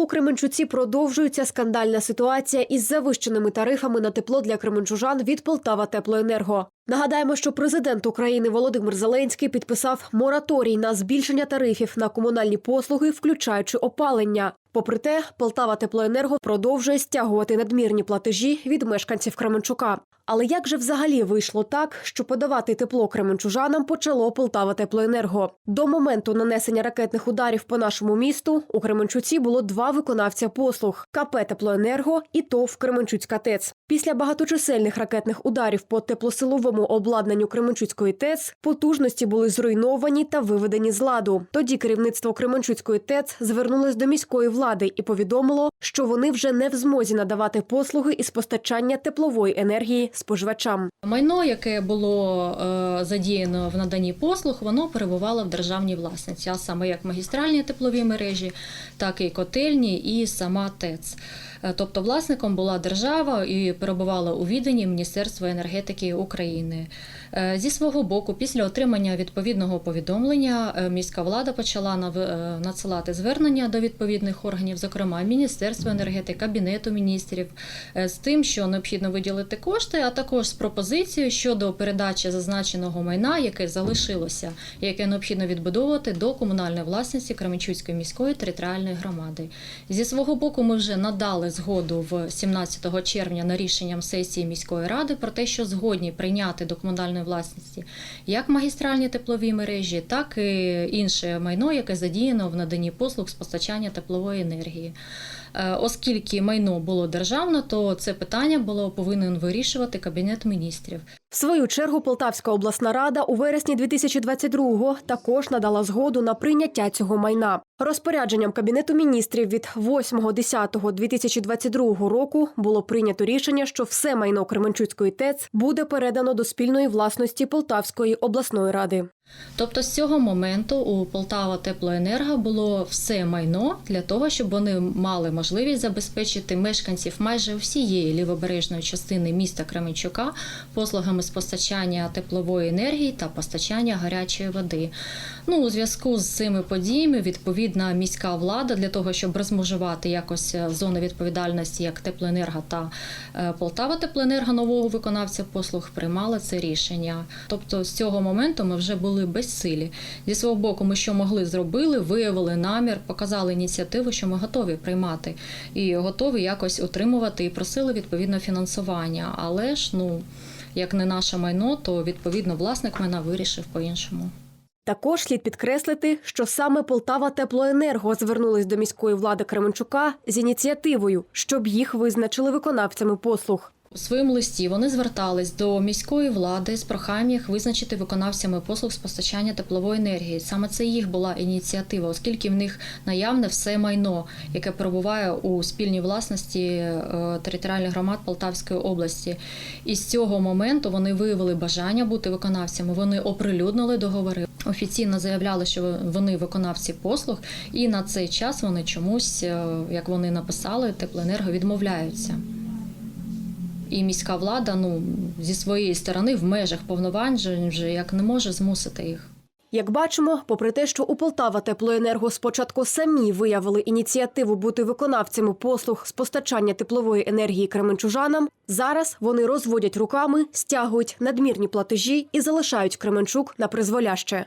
У Кременчуці продовжується скандальна ситуація із завищеними тарифами на тепло для кременчужан від Полтава Теплоенерго. Нагадаємо, що президент України Володимир Зеленський підписав мораторій на збільшення тарифів на комунальні послуги, включаючи опалення. Попри те, Полтава Теплоенерго продовжує стягувати надмірні платежі від мешканців Кременчука. Але як же взагалі вийшло так, що подавати тепло кременчужанам почало Полтава Теплоенерго? До моменту нанесення ракетних ударів по нашому місту у Кременчуці було два виконавця послуг: КП Теплоенерго і ТОВ Кременчуцька ТЕЦ. Після багаточисельних ракетних ударів по теплосиловому обладнанню Кременчуцької ТЕЦ потужності були зруйновані та виведені з ладу. Тоді керівництво Кременчуцької ТЕЦ звернулось до міської влади і повідомило, що вони вже не в змозі надавати послуги із постачання теплової енергії споживачам. Майно, яке було е, задіяно в наданні послуг, воно перебувало в державній власності, а саме як магістральні теплові мережі, так і котельні, і сама ТЕЦ. Е, Тобто власником була держава і перебувала у віданні Міністерства енергетики України. Е, Зі свого боку, після отримання відповідного повідомлення, е, міська влада почала е, надсилати звернення до відповідних органів, зокрема Міністерства енергетики, Кабінету міністрів, з тим, що необхідно виділити кошти, а також з пропозицією щодо передачі зазначеного майна, яке залишилося, яке необхідно відбудовувати до комунальної власності Кременчуцької міської територіальної громади. Зі свого боку, ми вже надали згоду в 17 червня на рішенням сесії міської ради про те, що згодні прийняти до комунальної власності як магістральні теплові мережі, так і інше майно, яке задіяно в наданні послуг з постачання теплової енергії. Е, Оскільки майно було державне, то це питання було повинен вирішувати кабінет міністрів. В свою чергу Полтавська обласна рада у вересні 2022-го також надала згоду на прийняття цього майна. Розпорядженням Кабінету міністрів від 8.10.2022 року було прийнято рішення, що все майно Кременчуцької ТЕЦ буде передано до спільної власності Полтавської обласної ради. Тобто з цього моменту у Полтава Теплоенерго було все майно для того, щоб вони мали можливість забезпечити мешканців майже всієї лівобережної частини міста Кременчука послугами з постачання теплової енергії та постачання гарячої води. Ну, у зв'язку з цими подіями, відповідна міська влада для того, щоб розмежувати якось е, зони відповідальності як теплоенерго та е, Полтава Теплоенерго нового виконавця послуг приймала це рішення. Тобто з цього моменту ми вже були безсилі. Зі свого боку, ми що могли зробили, виявили намір, показали ініціативу, що ми готові приймати і готові якось отримувати і просили відповідно фінансування. Але ж ну як не наше майно, то відповідно власник майна вирішив по-іншому. Також слід підкреслити, що саме Полтава Теплоенерго звернулись до міської влади Кременчука з ініціативою, щоб їх визначили виконавцями послуг. У своєму листі вони звертались до міської влади з проханням визначити виконавцями послуг з постачання теплової енергії. Саме це їх була ініціатива, оскільки в них наявне все майно, яке перебуває у спільній власності е, територіальних громад Полтавської області. І з цього моменту вони виявили бажання бути виконавцями. Вони оприлюднили договори. Офіційно заявляли, що вони виконавці послуг, і на цей час вони чомусь, е, як вони написали, теплоенерго відмовляються. І міська влада ну зі своєї сторони в межах повноважень вже як не може змусити їх. Як бачимо, попри те, що у Полтава Теплоенерго спочатку самі виявили ініціативу бути виконавцями послуг з постачання теплової енергії кременчужанам, зараз вони розводять руками, стягують надмірні платежі і залишають Кременчук на призволяще.